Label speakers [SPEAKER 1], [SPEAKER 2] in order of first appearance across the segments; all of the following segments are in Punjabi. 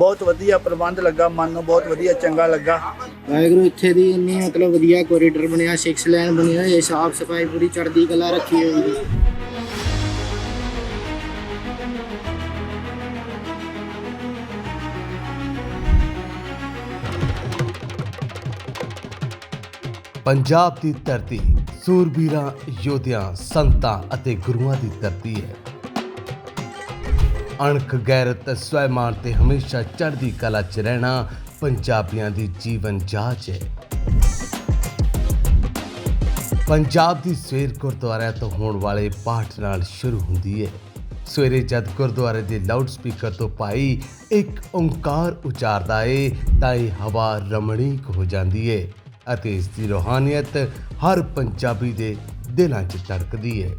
[SPEAKER 1] ਬਹੁਤ ਵਧੀਆ ਪ੍ਰਬੰਧ ਲੱਗਾ ਮਨ ਨੂੰ ਬਹੁਤ ਵਧੀਆ ਚੰਗਾ ਲੱਗਾ।
[SPEAKER 2] ਵਾਹਿਗੁਰੂ ਇੱਥੇ ਦੀ ਇੰਨੀ ਮਤਲਬ ਵਧੀਆ ਕੋਰੀਡੋਰ ਬਣਿਆ 6 ਲਾਈਨ ਬਣੀ ਹੋਈ ਹੈ ਸਾਫ਼ ਸਫ਼ਾਈ ਪੂਰੀ ਚੜ੍ਹਦੀ ਕਲਾ ਰੱਖੀ ਹੋਈ ਹੈ।
[SPEAKER 3] ਪੰਜਾਬ ਦੀ ਧਰਤੀ ਸੂਰਬੀਰਾਂ ਯੋਧਿਆਂ ਸੰਤਾਂ ਅਤੇ ਗੁਰੂਆਂ ਦੀ ਧਰਤੀ ਹੈ। ਅਣਖ ਗੈਰਤ ਸਵੈਮਾਨ ਤੇ ਹਮੇਸ਼ਾ ਚੜ੍ਹਦੀ ਕਲਾ 'ਚ ਰਹਿਣਾ ਪੰਜਾਬੀਆਂ ਦੀ ਜੀਵਨ ਜਾਚ ਹੈ। ਪੰਜਾਬ ਦੀ ਸਵੇਰ ਗੁਰਦੁਆਰਿਆਂ ਤੋਂ ਹੋਣ ਵਾਲੇ ਪਾਠ ਨਾਲ ਸ਼ੁਰੂ ਹੁੰਦੀ ਹੈ। ਸਵੇਰੇ ਜਦ ਗੁਰਦੁਆਰੇ ਦੇ ਲਾਊਡ ਸਪੀਕਰ ਤੋਂ ਭਾਈ ਇੱਕ ਓੰਕਾਰ ਉਚਾਰਦਾ ਏ, ਤਾਂ ਇਹ ਹਵਾ ਰਮਣੀਕ ਹੋ ਜਾਂਦੀ ਏ ਅਤੇ ਇਸ ਦੀ ਰੋਹਾਨੀਅਤ ਹਰ ਪੰਜਾਬੀ ਦੇ ਦਿਲਾਂ 'ਚ ਧੜਕਦੀ ਹੈ।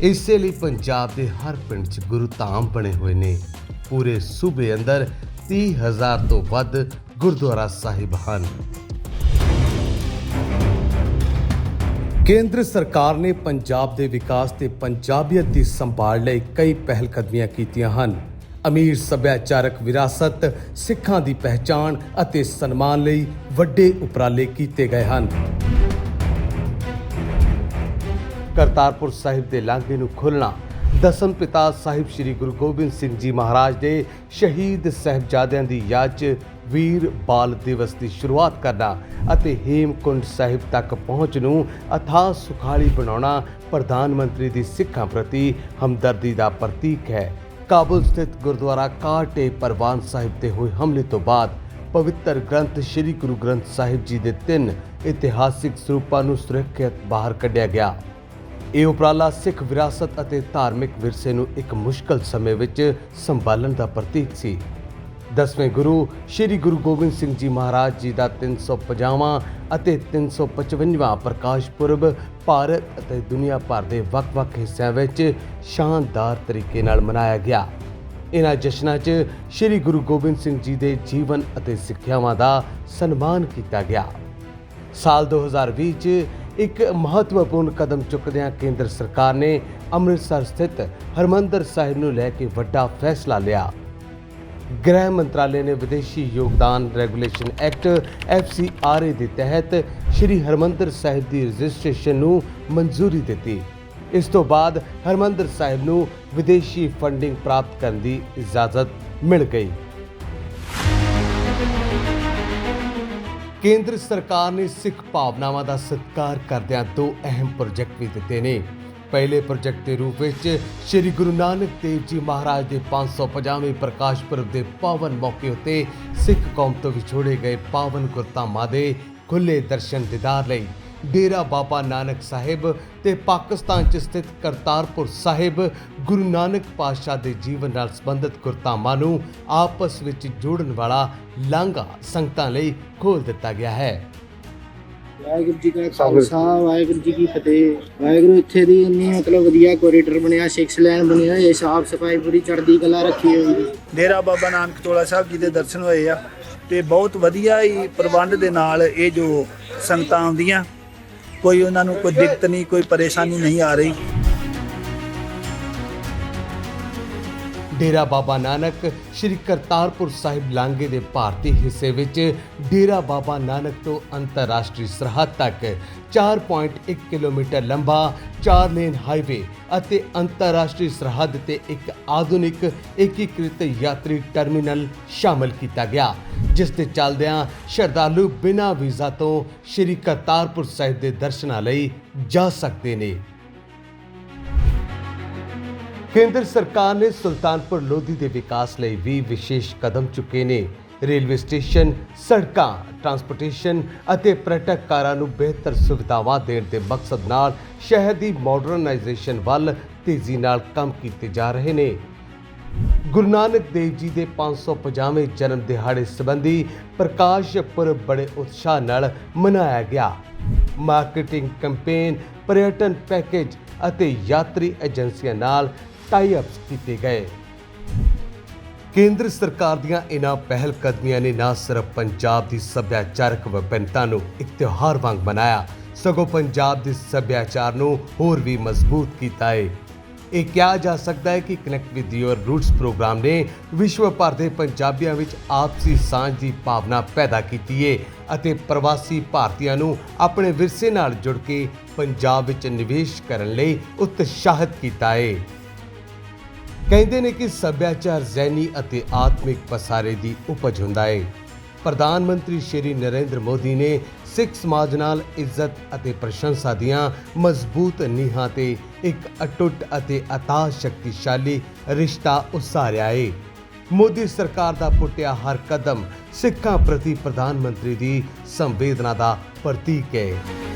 [SPEAKER 3] ਇਸੇ ਲਈ ਪੰਜਾਬ ਦੇ ਹਰ ਪਿੰਡ 'ਚ ਗੁਰੂ ਧਾਮ ਬਣੇ ਹੋਏ ਨੇ। ਪੂਰੇ ਸੂਬੇ ਅੰਦਰ 30000 ਤੋਂ ਵੱਧ ਗੁਰਦੁਆਰਾ ਸਾਹਿਬ ਹਨ। ਕੇਂਦਰ ਸਰਕਾਰ ਨੇ ਪੰਜਾਬ ਦੇ ਵਿਕਾਸ ਤੇ ਪੰਜਾਬੀਅਤ ਦੀ ਸੰਭਾਲ ਲਈ ਕਈ ਪਹਿਲ ਕਦਮੀਆਂ ਕੀਤੀਆਂ ਹਨ। ਅਮੀਰ ਸੱਭਿਆਚਾਰਕ ਵਿਰਾਸਤ, ਸਿੱਖਾਂ ਦੀ ਪਹਿਚਾਣ ਅਤੇ ਸਨਮਾਨ ਲਈ ਵੱਡੇ ਉਪਰਾਲੇ ਕੀਤੇ ਗਏ ਹਨ। ਕਰਤਾਰਪੁਰ ਸਾਹਿਬ ਦੇ ਲਾਂਘੇ ਨੂੰ ਖੋਲ੍ਹਣਾ। ਦਸਮ ਪਿਤਾ ਸਾਹਿਬ ਸ੍ਰੀ ਗੁਰੂ ਗੋਬਿੰਦ ਸਿੰਘ ਜੀ ਮਹਾਰਾਜ ਦੇ ਸ਼ਹੀਦ ਸਾਹਿਬਜ਼ਾਦਿਆਂ ਦੀ ਯਾਦ 'ਚ ਵੀਰ ਬਾਲ ਦਿਵਸ ਦੀ ਸ਼ੁਰੂਆਤ ਕਰਨਾ ਅਤੇ ਹੇਮਕੁੰਡ ਸਾਹਿਬ ਤੱਕ ਪਹੁੰਚ ਨੂੰ ਅਥਾਹ ਸੁਖਾਲੀ ਬਣਾਉਣਾ ਪ੍ਰਧਾਨ ਮੰਤਰੀ ਦੀ ਸਿੱਖਾਂ ਪ੍ਰਤੀ ਹਮਦਰਦੀ ਦਾ ਪ੍ਰਤੀਕ ਹੈ। ਕਾਬੁਲ ਸਥਿਤ ਗੁਰਦੁਆਰਾ ਕਾਟੇ ਪਰਵਾਨ ਸਾਹਿਬ ਤੇ ਹੋਏ ਹਮਲੇ ਤੋਂ ਬਾਅਦ ਪਵਿੱਤਰ ਗ੍ਰੰਥ ਸ੍ਰੀ ਗੁਰੂ ਗ੍ਰੰਥ ਸਾਹਿਬ ਜੀ ਦੇ ਤਿੰਨ ਇਤਿਹਾਸਿਕ ਸਰੂਪਾਂ ਨੂੰ ਸੁਰੱਖਿਅਤ ਬਾਹਰ ਕੱਢਿਆ ਗਿਆ। ਇਹ ਉਪਰਾਲਾ ਸਿੱਖ ਵਿਰਾਸਤ ਅਤੇ ਧਾਰਮਿਕ ਵਿਰਸੇ ਨੂੰ ਇੱਕ ਮੁਸ਼ਕਲ ਸਮੇਂ ਵਿੱਚ ਸੰਭਾਲਣ ਦਾ ਪ੍ਰਤੀਕ ਸੀ। ਦਸਵੇਂ ਗੁਰੂ ਸ੍ਰੀ ਗੁਰੂ ਗੋਬਿੰਦ ਸਿੰਘ ਜੀ ਮਹਾਰਾਜ ਜੀ ਦਾ 350ਵਾਂ ਅਤੇ 355ਵਾਂ ਪ੍ਰਕਾਸ਼ ਪੁਰਬ ਭਾਰਤ ਅਤੇ ਦੁਨੀਆ ਭਰ ਦੇ ਵੱਖ-ਵੱਖ ਹਿੱਸਿਆਂ ਵਿੱਚ ਸ਼ਾਨਦਾਰ ਤਰੀਕੇ ਨਾਲ ਮਨਾਇਆ ਗਿਆ। ਇਹਨਾਂ ਜਸ਼ਨਾਂ 'ਚ ਸ੍ਰੀ ਗੁਰੂ ਗੋਬਿੰਦ ਸਿੰਘ ਜੀ ਦੇ ਜੀਵਨ ਅਤੇ ਸਿੱਖਿਆਵਾਂ ਦਾ ਸਨਮਾਨ ਕੀਤਾ ਗਿਆ। ਸਾਲ 2020 ਚ ਇੱਕ ਮਹੱਤਵਪੂਰਨ ਕਦਮ ਚੁੱਕਦਿਆਂ ਕੇਂਦਰ ਸਰਕਾਰ ਨੇ ਅੰਮ੍ਰਿਤਸਰ ਸਥਿਤ ਹਰਮੰਦਰ ਸਾਹਿਬ ਨੂੰ ਲੈ ਕੇ ਵੱਡਾ ਫੈਸਲਾ ਲਿਆ। ਗ੍ਰਹਿ ਮੰਤਰਾਲੇ ਨੇ ਵਿਦੇਸ਼ੀ ਯੋਗਦਾਨ ਰੈਗੂਲੇਸ਼ਨ ਐਕਟ FCRA ਦੇ ਤਹਿਤ ਸ੍ਰੀ ਹਰਮੰਦਰ ਸਾਹਿਬ ਦੀ ਰਜਿਸਟ੍ਰੇਸ਼ਨ ਨੂੰ ਮਨਜ਼ੂਰੀ ਦਿੱਤੀ। ਇਸ ਤੋਂ ਬਾਅਦ ਹਰਮੰਦਰ ਸਾਹਿਬ ਨੂੰ ਵਿਦੇਸ਼ੀ ਫੰਡਿੰਗ ਪ੍ਰਾਪਤ ਕਰਨ ਦੀ ਇਜਾਜ਼ਤ ਮਿਲ ਗਈ। ਕੇਂਦਰ ਸਰਕਾਰ ਨੇ ਸਿੱਖ ਭਾਵਨਾਵਾਂ ਦਾ ਸਤਿਕਾਰ ਕਰਦਿਆਂ ਦੋ ਅਹਿਮ ਪ੍ਰੋਜੈਕਟ ਵੀ ਦਿੱਤੇ ਨੇ। ਪਹਿਲੇ ਪ੍ਰੋਜੈਕਟ ਦੇ ਰੂਪ ਵਿੱਚ ਸ੍ਰੀ ਗੁਰੂ ਨਾਨਕ ਦੇਵ ਜੀ ਮਹਾਰਾਜ ਦੇ 550ਵੇਂ ਪ੍ਰਕਾਸ਼ ਪੁਰਬ ਦੇ ਪਾਵਨ ਮੌਕੇ ਉੱਤੇ ਸਿੱਖ ਕੌਮ ਤੋਂ ਵਿਛੋੜੇ ਗਏ ਪਾਵਨ ਗੁਰਧਾਮਾਂ ਦੇ ਖੁੱਲੇ ਦਰਸ਼ਨ ਦੀਦਾਰ ਲਈ। ਡੇਰਾ ਬਾਬਾ ਨਾਨਕ ਸਾਹਿਬ ਤੇ ਪਾਕਿਸਤਾਨ 'ਚ ਸਥਿਤ ਕਰਤਾਰਪੁਰ ਸਾਹਿਬ ਗੁਰੂ ਨਾਨਕ ਪਾਤਸ਼ਾਹ ਦੇ ਜੀਵਨ ਨਾਲ ਸੰਬੰਧਿਤ ਗੁਰਧਾਮਾਂ ਨੂੰ ਆਪਸ ਵਿੱਚ ਜੋੜਨ ਵਾਲਾ ਲਾਂਘਾ ਸੰਗਤਾਂ ਲਈ ਖੋਲ੍ਹ ਦਿੱਤਾ ਗਿਆ ਹੈ।
[SPEAKER 2] ਵਾਹਿਗੁਰੂ ਜੀ ਕਾ ਖਾਲਸਾ ਵਾਹਿਗੁਰੂ ਜੀ ਕੀ ਫਤਿਹ। ਵਾਹਿਗੁਰੂ ਇੱਥੇ ਦੀ ਇੰਨੀ ਮਤਲਬ ਵਧੀਆ ਕੋਰੀਡੋਰ ਬਣਿਆ 6 ਲਾਈਨ ਬਣੀ ਹੋਈ ਹੈ ਸਾਫ਼ ਸਫ਼ਾਈ ਪੂਰੀ ਚੜ੍ਹਦੀ ਕਲਾ ਰੱਖੀ ਹੋਈ ਹੈ
[SPEAKER 1] ਡੇਰਾ ਬਾਬਾ ਨਾਨਕ ਤੋਲਾ ਸਾਹਿਬ ਜੀ ਦੇ ਦਰਸ਼ਨ ਹੋਏ ਆ ਤੇ ਬਹੁਤ ਵਧੀਆ ਹੀ ਪ੍ਰਬੰਧ ਦੇ ਨਾਲ ਇਹ ਜੋ ਸੰਗਤਾਂ ਆਉਂਦੀਆਂ ਕੋਈ ਉਹਨਾਂ ਨੂੰ ਕੋਈ ਦਿੱਕਤ ਨਹੀਂ ਕੋਈ ਪਰੇਸ਼ਾਨੀ ਨਹੀਂ ਆ ਰਹੀ।
[SPEAKER 3] ਡੇਰਾ ਬਾਬਾ ਨਾਨਕ, ਸ੍ਰੀ ਕਰਤਾਰਪੁਰ ਸਾਹਿਬ ਲਾਂਘੇ ਦੇ ਭਾਰਤੀ ਹਿੱਸੇ ਵਿੱਚ ਡੇਰਾ ਬਾਬਾ ਨਾਨਕ ਤੋਂ ਅੰਤਰਰਾਸ਼ਟਰੀ ਸਰਹੱਦ ਤੱਕ 4.1 ਕਿਲੋਮੀਟਰ ਲੰਬਾ 4 ਲੇਨ ਹਾਈਵੇ ਅਤੇ ਅੰਤਰਰਾਸ਼ਟਰੀ ਸਰਹੱਦ ਤੇ ਇੱਕ ਆਧੁਨਿਕ ਏਕੀਕ੍ਰਿਤ ਯਾਤਰੀ ਟਰਮੀਨਲ ਸ਼ਾਮਲ ਕੀਤਾ ਗਿਆ, ਜਿਸ ਦੇ ਚੱਲਦਿਆਂ ਸ਼ਰਧਾਲੂ ਬਿਨਾਂ ਵੀਜ਼ਾ ਤੋਂ ਸ੍ਰੀ ਕਰਤਾਰਪੁਰ ਸਾਹਿਬ ਦੇ ਦਰਸ਼ਨਾਂ ਲਈ ਜਾ ਸਕਦੇ ਨੇ। ਕੇਂਦਰ ਸਰਕਾਰ ਨੇ ਸੁਲਤਾਨਪੁਰ ਲੋਧੀ ਦੇ ਵਿਕਾਸ ਲਈ ਵੀ ਵਿਸ਼ੇਸ਼ ਕਦਮ ਚੁੱਕੇ ਨੇ। ਰੇਲਵੇ ਸਟੇਸ਼ਨ, ਸੜਕਾਂ, ਟਰਾਂਸਪੋਰਟੇਸ਼ਨ ਅਤੇ ਪ੍ਰਟਕ ਕਾਰਾਂ ਨੂੰ ਬਿਹਤਰ ਸੁਵਿਧਾਵਾਂ ਦੇਣ ਦੇ ਮਕਸਦ ਨਾਲ ਸ਼ਹਿਰ ਦੀ ਮਾਡਰਨਾਈਜੇਸ਼ਨ ਵੱਲ ਤੇਜ਼ੀ ਨਾਲ ਕੰਮ ਕੀਤੇ ਜਾ ਰਹੇ ਨੇ। ਗੁਰੂ ਨਾਨਕ ਦੇਵ ਜੀ ਦੇ 550ਵੇਂ ਜਨਮ ਦਿਹਾੜੇ ਸੰਬੰਧੀ ਪ੍ਰਕਾਸ਼ ਪੁਰਬ ਬੜੇ ਉਤਸ਼ਾਹ ਨਾਲ ਮਨਾਇਆ ਗਿਆ। ਮਾਰਕੀਟਿੰਗ ਕੈਂਪੇਨ, ਪਰਯਟਨ ਪੈਕੇਜ ਅਤੇ ਯਾਤਰੀ ਏਜੰਸੀਆਂ ਨਾਲ ਟਾਈ ਅਪਸ ਕੀਤੇ ਗਏ। ਕੇਂਦਰ ਸਰਕਾਰ ਦੀਆਂ ਇਹਨਾਂ ਪਹਿਲ ਕਦਮੀਆਂ ਨੇ ਨਾ ਸਿਰਫ ਪੰਜਾਬ ਦੀ ਸੱਭਿਆਚਾਰਕ ਵਿਭਿੰਨਤਾ ਨੂੰ ਇੱਕ ਤਿਉਹਾਰ ਵਾਂਗ ਬਣਾਇਆ ਸਗੋਂ ਪੰਜਾਬ ਦੇ ਸੱਭਿਆਚਾਰ ਨੂੰ ਹੋਰ ਵੀ ਮਜ਼ਬੂਤ ਕੀਤਾ ਹੈ ਇਹ ਕਿਹਾ ਜਾ ਸਕਦਾ ਹੈ ਕਿ connect with your roots program ਨੇ ਵਿਸ਼ਵ ਭਰ ਦੇ ਪੰਜਾਬੀਆਂ ਵਿੱਚ ਆਪਸੀ ਸਾਂਝ ਦੀ ਭਾਵਨਾ ਪੈਦਾ ਕੀਤੀ ਹੈ ਅਤੇ ਪ੍ਰਵਾਸੀ ਭਾਰਤੀਆਂ ਨੂੰ ਆਪਣੇ ਵਿਰਸੇ ਨਾਲ ਜੁੜ ਕੇ ਪੰਜਾਬ ਵਿੱਚ ਨਿਵੇਸ਼ ਕਰਨ ਲਈ ਉਤਸ਼ਾਹਿਤ ਕੀਤਾ ਹੈ ਕਹਿੰਦੇ ਨੇ ਕਿ ਸੱਭਿਆਚਾਰ ਜ਼ੈਨੀ ਅਤੇ ਆਤਮਿਕ ਪਸਾਰੇ ਦੀ ਉਪਜ ਹੁੰਦਾ ਹੈ ਪ੍ਰਧਾਨ ਮੰਤਰੀ ਸ਼੍ਰੀ ਨਰਿੰਦਰ ਮੋਦੀ ਨੇ ਸਿੱਖ ਸਮਾਜ ਨਾਲ ਇੱਜ਼ਤ ਅਤੇ ਪ੍ਰਸ਼ੰਸਾ ਦੀਆਂ ਮਜ਼ਬੂਤ ਨੀਹਾਂ ਤੇ ਇੱਕ ਅਟੁੱਟ ਅਤੇ ਅਤਾ ਸ਼ਕਤੀਸ਼ਾਲੀ ਰਿਸ਼ਤਾ ਉਸਾਰਿਆ ਹੈ ਮੋਦੀ ਸਰਕਾਰ ਦਾ ਪੁੱਟਿਆ ਹਰ ਕਦਮ ਸਿੱਖਾਂ ਪ੍ਰਤੀ ਪ੍ਰਧਾਨ ਮੰਤਰੀ ਦੀ ਸੰਵੇਦਨਾ ਦਾ ਪ੍ਰਤੀਕ ਹੈ